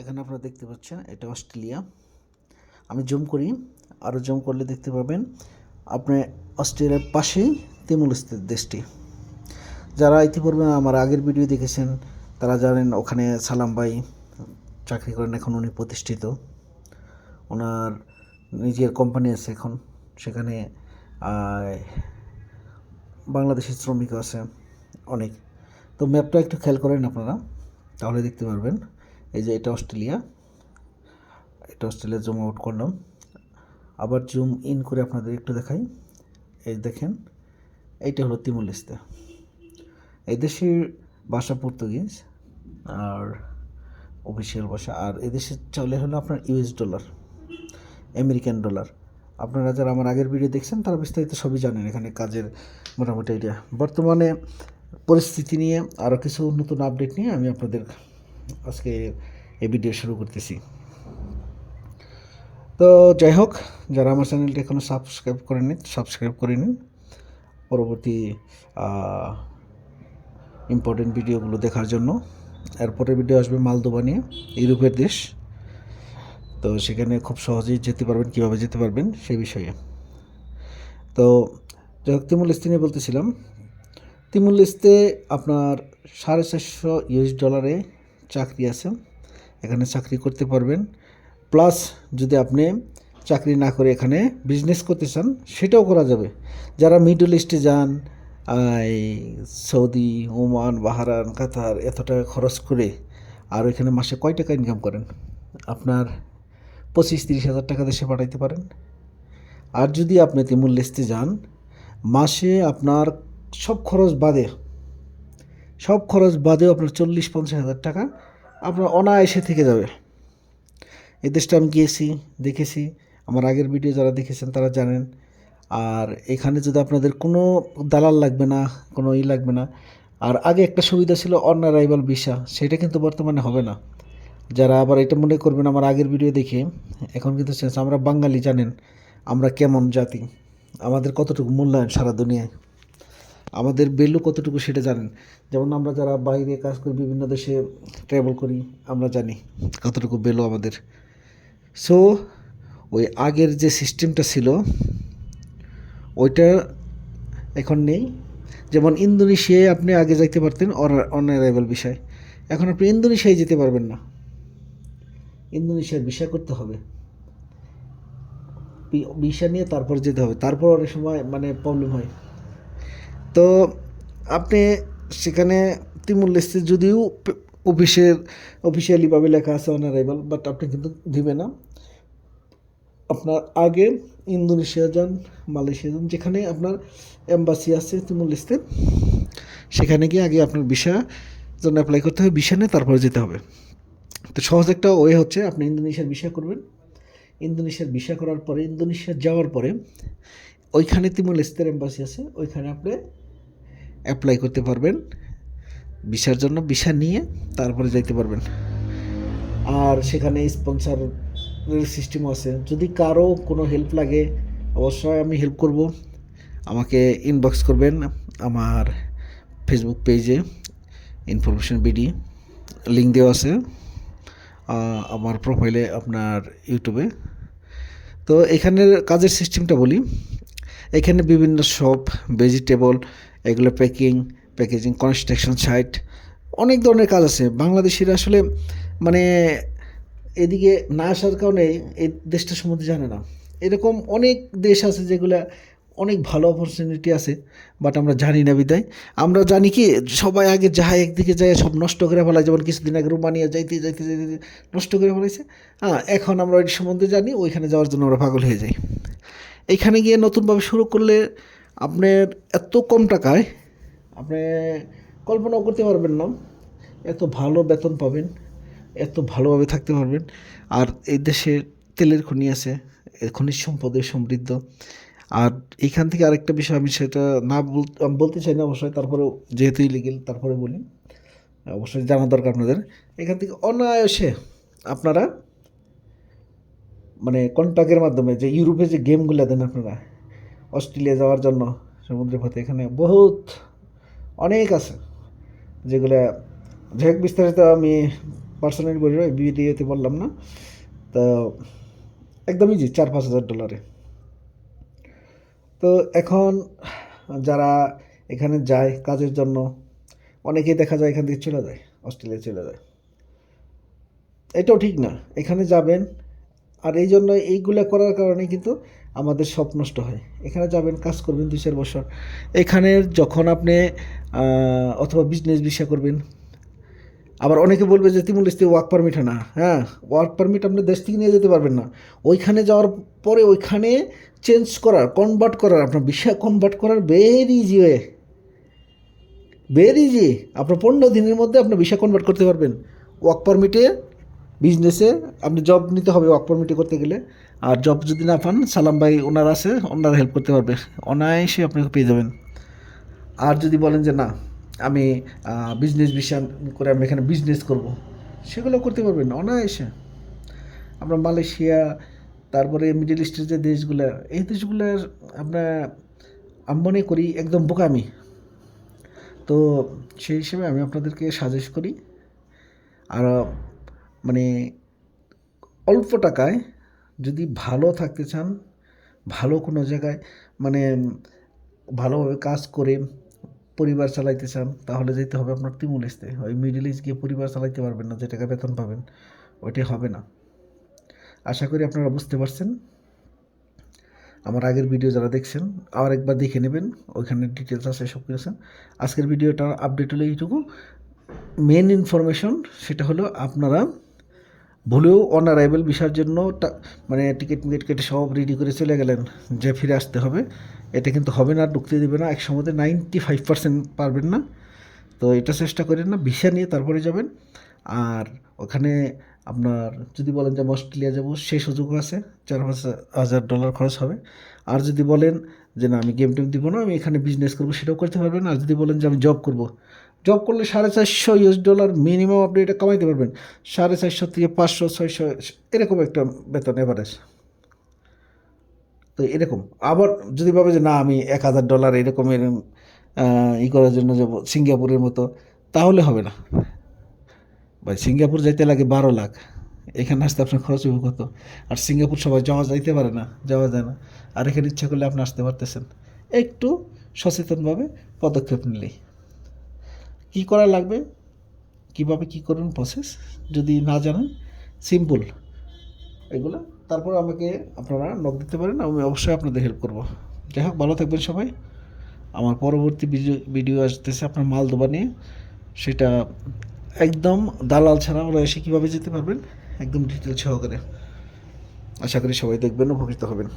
এখানে আপনারা দেখতে পাচ্ছেন, এটা অস্ট্রেলিয়া। আমি জুম করি আরও জুম করলে দেখতে পাবেন, আপনি অস্ট্রেলিয়ার পাশেই তিমুলস্তের দেশটি। যারা ইতিপূর্বে আমার আগের ভিডিও দেখেছেন, তারা জানেন ওখানে সালাম ভাই চাকরি করেন এখন, উনি প্রতিষ্ঠিত। ওনার নিজের কোম্পানি আছে এখন, সেখানে বাংলাদেশের শ্রমিক আছে অনেক। তো ম্যাপটা একটু খেয়াল করেন আপনারা, তাহলে দেখতে পারবেন। এই যে এটা অস্ট্রেলিয়া। এটা অস্ট্রেলিয়া জুম আউট করলাম। আবার জুম ইন করে আপনাদের একটু দেখাই। এই দেখেন, এইটা হলো তিমুলিস্তে এই দেশের ভাষা পর্তুগিজ আর অফিসিয়াল ভাষা। আর এদেশে চলে হলো আপনার ইউএস ডলার আমেরিকান ডলার আপনারা যারা আমার আগের ভিডিও দেখছেন, তারা বিস্তারিত সবই জানেন এখানে কাজের মোটামুটি এটা। বর্তমানে পরিস্থিতি নিয়ে আরও কিছু নতুন আপডেট নিয়ে আমি আপনাদের আজকে এই ভিডিও শুরু করতেছি। তো যাই হোক, যারা আমার চ্যানেলটি এখনও সাবস্ক্রাইব করেনি সাবস্ক্রাইব করে নিন। পরবর্তী ইম্পর্টেন্ট ভিডিওগুলো দেখার জন্য। এরপরে ভিডিও আসবে মালদোবা নিয়ে, ইউরোপের দেশ। তো সেখানে খুব সহজেই যেতে পারবেন, কীভাবে যেতে পারবেন সেই বিষয়ে। তো যাই তিমুল ইস্তি নিয়ে বলতেছিলাম। তিমুল ইস্তে আপনার সাড়ে চারশো ইউএস ডলারে চাকরি আছে, এখানে চাকরি করতে পারবেন। প্লাস যদি আপনি চাকরি না করে এখানে বিজনেস করতে চান, সেটাও করা যাবে। যারা মিডল ইস্টে যান সৌদি, ওমান বাহারান কাতার, এত টাকা খরচ করে আর ওইখানে মাসে কয় টাকা ইনকাম করেন? আপনার পঁচিশ তিরিশ হাজার টাকা দেশে পাঠাইতে পারেন। আর যদি আপনি তিমুল লিস্টে যান, মাসে আপনার সব খরচ বাদে, সব খরচ বাদেও আপনার চল্লিশ পঞ্চাশ হাজার টাকা আপনার অনায়াসে থেকে যাবে। এই দেশটা আমি গিয়েছি, দেখেছি। আমার আগের ভিডিও যারা দেখেছেন তারা জানেন। আর এখানে যদি আপনাদের কোনো দালাল লাগবে না, কোনো ই লাগবে না, আর আগে একটা সুবিধা ছিল অন অ্যারাইভাল ভিসা সেটা কিন্তু বর্তমানে হবে না। যারা আবার এটা মনে করবেন আমার আগের ভিডিও দেখে, এখন কিন্তু আমরা বাঙালি জানেন, আমরা কেমন জাতি। আমাদের কতটুকু মূল্যায়ন সারা দুনিয়ায়? আমাদের বেলু কতটুকু সেটা জানেন। যেমন আমরা যারা বাইরে কাজ করি, বিভিন্ন দেশে ট্রাভেল করি, আমরা জানি কতটুকু বেলু আমাদের। সো ওই আগের যে সিস্টেমটা ছিল, ওইটা এখন নেই। যেমন ইন্দোনেশিয়ায় আপনি আগে যাইতে পারতেন অন অ্যারাইভাল বিষয়। এখন আপনি ইন্দোনেশিয়ায় যেতে পারবেন না। ইন্দোনেশিয়ার ভিসা করতে হবে। ভিসা নিয়ে তারপর যেতে হবে। তারপর অনেক সময় মানে প্রবলেম হয়। তো আপনি সেখানে তিমুল লিস্টে যদিও অফিসের অফিসিয়ালিভাবে লেখা আছে অনারাইভাল বাট আপনি কিন্তু দিবে না আপনার আগে ইন্দোনেশিয়া যান, মালয়েশিয়া যান, যেখানে আপনার এম্বাসি আছে তিমুল লিস্টে, সেখানে গিয়ে আগে আপনার ভিসা জন্য অ্যাপ্লাই করতে হবে ভিসা নিয়ে তারপরে যেতে হবে। তো সহজ একটা ওয়ে হচ্ছে আপনি ইন্দোনেশিয়ার ভিসা করবেন। ইন্দোনেশিয়ার ভিসা করার পরে, ইন্দোনেশিয়া যাওয়ার পরে, ওইখানে তিমুল লিস্টের এম্বাসি আছে, ওইখানে আপনি অ্যাপ্লাই করতে পারবেন। ভিসার জন্য ভিসা নিয়ে তারপরে যাইতে পারবেন। আর সেখানে স্পন্সার সিস্টেমও আছে। যদি কারও কোনো হেল্প লাগে, অবশ্যই আমি হেল্প করব। আমাকে ইনবক্স করবেন আমার ফেসবুক পেজে ইনফরমেশন বিডি লিঙ্ক দেওয়া আছে আমার প্রোফাইলে আপনার ইউটিউবে তো এখানের কাজের সিস্টেমটা বলি। এখানে বিভিন্ন শপ ভেজিটেবল এগুলো প্যাকিং প্যাকেজিং কনস্ট্রাকশন সাইট অনেক ধরনের কাজ আছে। বাংলাদেশিরা আসলে মানে এদিকে না আসার কারণে এই দেশটা সম্বন্ধে জানে না। এরকম অনেক দেশ আছে যেগুলো অনেক ভালো অপরচুনিটি আছে বাট আমরা জানি না বিদায়। আমরা জানি কি, সবাই আগে যাহা একদিকে যায় সব নষ্ট করে ফেলায় যেমন কিছুদিন আগে রোমানিয়া যাইতে যাইতে যাইতে নষ্ট করে ফেলাইছে। হ্যাঁ এখন আমরা ওই সম্বন্ধে জানি, ওইখানে যাওয়ার জন্য আমরা পাগল হয়ে যাই। এইখানে গিয়ে নতুনভাবে শুরু করলে আপনার এত কম টাকায় আপনি কল্পনাও করতে পারবেন না। এত ভালো বেতন পাবেন, এত ভালোভাবে থাকতে পারবেন। আর এই দেশে তেলের খনি আছে খনিজ সম্পদে সমৃদ্ধ। আর এখান থেকে আরেকটা বিষয় আমি সেটা না বল বলতে চাই না অবশ্যই, তারপরেও যেহেতু ইলিগেল তারপরে বলি। অবশ্যই জানা দরকার আপনাদের। এখান থেকে অনায়াসে আপনারা মানে কন্ট্রাক্টের মাধ্যমে যে ইউরোপে যে গেমগুলো দেন আপনারা, অস্ট্রেলিয়া যাওয়ার জন্য, সমুদ্রের পথে, এখানে বহুত অনেক আছে যেগুলো যাই বিস্তারিত আমি পার্সোনাল বলে ভিডিওতে বললাম না। তো একদমই ইজি চার পাঁচ হাজার ডলারে। তো এখন যারা এখানে যায় কাজের জন্য, অনেকেই দেখা যায় এখান থেকে চলে যায়, অস্ট্রেলিয়া চলে যায়। এটাও ঠিক না। এখানে যাবেন আর এই জন্য এইগুলো করার কারণে কিন্তু আমাদের সব নষ্ট হয়। এখানে যাবেন, কাজ করবেন দুই চার বছর। এখানে যখন আপনি অথবা বিজনেস ভিসা করবেন, আবার অনেকে বলবে যে তিমুল ইস্তি ওয়ার্ক পারমিট না। হ্যাঁ ওয়ার্ক পারমিট আপনি দেশ থেকে নিয়ে যেতে পারবেন না। ওইখানে যাওয়ার পরে ওইখানে চেঞ্জ করার কনভার্ট করার, আপনার ভিসা কনভার্ট করার very easy way very easy আপনার পনেরো দিনের মধ্যে আপনি ভিসা কনভার্ট করতে পারবেন। ওয়ার্ক পারমিটে বিজনেসে আপনি জব নিতে হবে ওয়ার্ক পারমিটে করতে গেলে। আর জব যদি না পান, সালাম ভাই ওনার আছে, ওনারা হেল্প করতে পারবে। অনায়াসে আপনাকে পেয়ে যাবেন। আর যদি বলেন যে না, আমি বিজনেস ভিসা করে আমি এখানে বিজনেস করব, সেগুলো করতে পারবেন অনায়াসে। আমরা মালয়েশিয়া, তারপরে মিডিল ইস্টের যে দেশগুলো, এই দেশগুলোর আমরা আমি মনে করি, একদম বোকামি। তো সেই হিসেবে আমি আপনাদেরকে সাজেস্ট করি। আর মানে অল্প টাকায় যদি ভালো থাকতে চান, ভালো কোনো জায়গায় মানে ভালোভাবে কাজ করে পরিবার চালাইতে চান, তাহলে যেতে হবে আপনার তিমুল ইস্তে ওই মিডিল ইস্ট গিয়ে পরিবার চালাইতে পারবেন না, যে টাকা বেতন পাবেন ওইটাই হবে না। আশা করি আপনারা বুঝতে পারছেন। আমার আগের ভিডিও যারা দেখছেন, আবার একবার দেখে নেবেন, ওইখানে ডিটেলস আছে সব কিছু আজকের ভিডিওটা আপডেট হলো এইটুকু। মেন ইনফরমেশন সেটা হলো আপনারা ভুলেও অনারাইভেল ভিসার জন্য মানে টিকিট মিকিট কেটে সব রেডি করে চলে গেলেন যে ফিরে আসতে হবে। এটা কিন্তু হবে না ঢুকতে দেবে না। এক সময় নাইনটি ফাইভ পার্সেন্ট পারবেন না। তো এটা চেষ্টা করেন না, ভিসা নিয়ে তারপরে যাবেন। আর ওখানে আপনার যদি বলেন যে আমি অস্ট্রেলিয়া যাব, সেই সুযোগও আছে। চার পাঁচ হাজার ডলার খরচ হবে। আর যদি বলেন যে না, আমি গেম টেম দিব না, আমি এখানে বিজনেস করব, সেটাও করতে পারবেন। আর যদি বলেন যে আমি জব করব জব করলে সাড়ে চারশো ইউএস ডলার মিনিমাম আপনি এটা কামাইতে পারবেন। সাড়ে চারশো থেকে পাঁচশো, ছয়শো, এরকম একটা বেতন এভারেজ তো এরকম। আবার যদি ভাবে যে না, আমি এক হাজার ডলার এরকমের ই করার জন্য যাব সিঙ্গাপুরের মতো, তাহলে হবে না। ভাই, সিঙ্গাপুর যাইতে লাগে বারো লাখ। এখানে আসতে আপনার খরচ হবে কত? আর সিঙ্গাপুর সবাই যাওয়া যাইতে পারে না, যাওয়া যায় না। আর এখানে ইচ্ছা করলে আপনি আসতে পারতেছেন। একটু সচেতনভাবে পদক্ষেপ নিলেই। কী করা লাগবে? কীভাবে কি করুন প্রসেস যদি না জানেন সিম্পল এগুলো। তারপর আমাকে আপনারা নক দিতে পারেন, আমি অবশ্যই আপনাদের হেল্প করব। যাই হোক, ভালো থাকবেন সবাই। আমার পরবর্তী ভিডিও ভিডিও আসতেছে আপনার মাল দোবা নিয়ে। সেটা একদম দালাল ছাড়া ওরা এসে কীভাবে যেতে পারবেন? একদম ডিটেল সহকারে। আশা করি সবাই দেখবেন, উপকৃত হবেন।